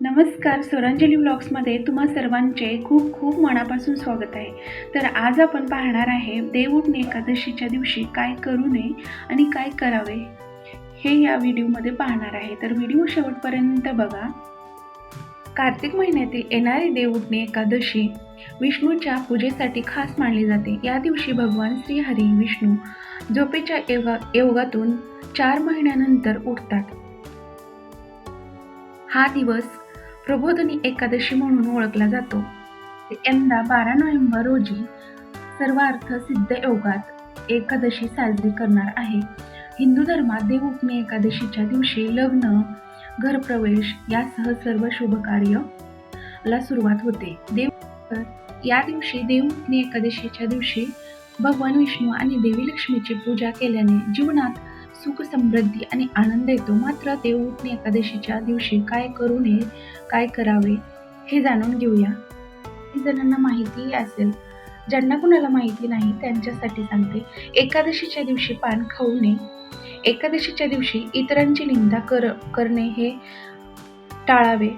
नमस्कार स्वरांजली ब्लॉग्समध्ये तुम्हा सर्वांचे खूप खूप मनापासून स्वागत आहे. तर आज आपण पाहणार आहे देवउठणे एकादशीच्या दिवशी काय करू नये आणि काय करावे हे या व्हिडिओमध्ये पाहणार आहे. तर व्हिडिओ शेवटपर्यंत बघा. कार्तिक महिन्यातील येणारी देवउठणे एकादशी विष्णूच्या पूजेसाठी खास मानली जाते. या दिवशी भगवान श्रीहरी विष्णू झोपेच्या योगा योगातून चार महिन्यानंतर उठतात. हा दिवस प्रबोधनी एकादशी म्हणून ओळखला जातो. यंदा बारा नोव्हेंबर रोजी सर्वार्थ सिद्ध योगात एकादशी साजरी करणार आहे. हिंदू धर्मात देवउपमी एकादशीच्या दिवशी लग्न घरप्रवेश यासह सर्व शुभ कार्य ला सुरुवात होते. देव या दिवशी देवउपमी एकादशीच्या दिवशी भगवान विष्णू आणि देवी लक्ष्मीची पूजा केल्याने जीवनात सुख समृद्धी आणि आनंद येतो. मात्र देवउठणी एकादशीच्या दिवशी काय करू नये काय करावे हे जाणून घेऊया. काही जणांना माहिती असेल ज्यांना कुणाला माहिती नाही त्यांच्यासाठी सांगते. एकादशीच्या दिवशी पान खाऊ नये. एकादशीच्या दिवशी इतरांची निंदा कर करणे हे टाळावे.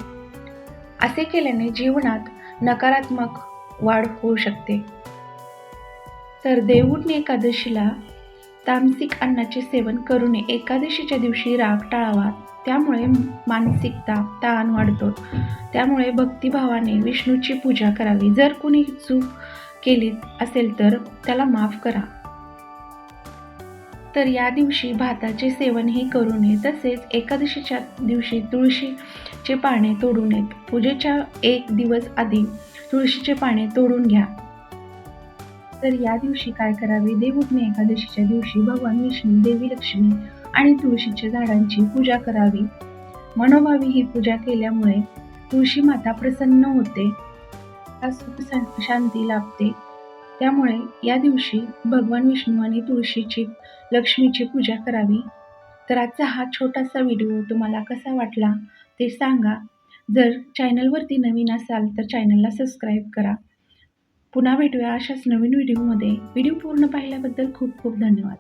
असे केल्याने जीवनात नकारात्मक वाढ होऊ शकते. तर देवउठणी एकादशीला तामसिक अन्नाचे सेवन करू नये. एकादशीच्या दिवशी राग टाळावा. त्यामुळे मानसिकता ताण वाढतो. त्यामुळे भक्तिभावाने विष्णूची पूजा करावी. जर कुणी चूक केली असेल तर त्याला माफ करा. तर या दिवशी भाताचे सेवनही करू नये. तसेच एकादशीच्या दिवशी तुळशीचे पाने तोडू नयेत. पूजेच्या एक दिवस आधी तुळशीचे पाने तोडून घ्या. तर या दिवशी काय करावे? देवउठणी एकादशीच्या दिवशी भगवान विष्णू देवी लक्ष्मी आणि तुळशीच्या झाडांची पूजा करावी. मनोभावी ही पूजा केल्यामुळे तुळशी माता प्रसन्न होते. शां- शांती लाभते. त्यामुळे या दिवशी भगवान विष्णू आणि तुळशीची लक्ष्मीची पूजा करावी. तर आजचा हा छोटासा व्हिडिओ तुम्हाला कसा वाटला ते सांगा. जर चॅनलवरती नवीन असाल तर चॅनलला सबस्क्राईब करा. पुन्हा भेटूया अशाच नवीन व्हिडिओमध्ये. व्हिडिओ पूर्ण पाहिल्याबद्दल खूप खूप धन्यवाद.